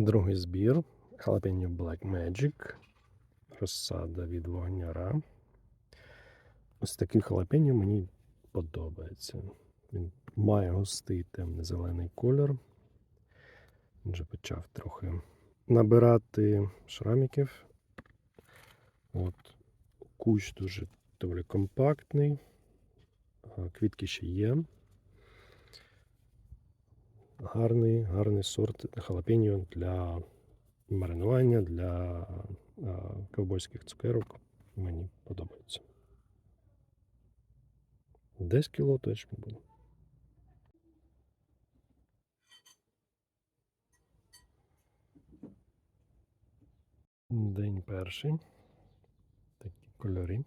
Другий збір. Jalapeno Black Magic. Розсада від вогняра. Ось такий халапеньо мені подобається. Він має густий темно-зелений кольор. Він вже почав трохи набирати шраміків. От. Кущ дуже доволі компактний. Квітки ще є. Гарний, гарний сорт халапеньо для маринування, для ковбойських цукерок. Мені подобається. Десь кіло точно буде. День перший. Такі кольори.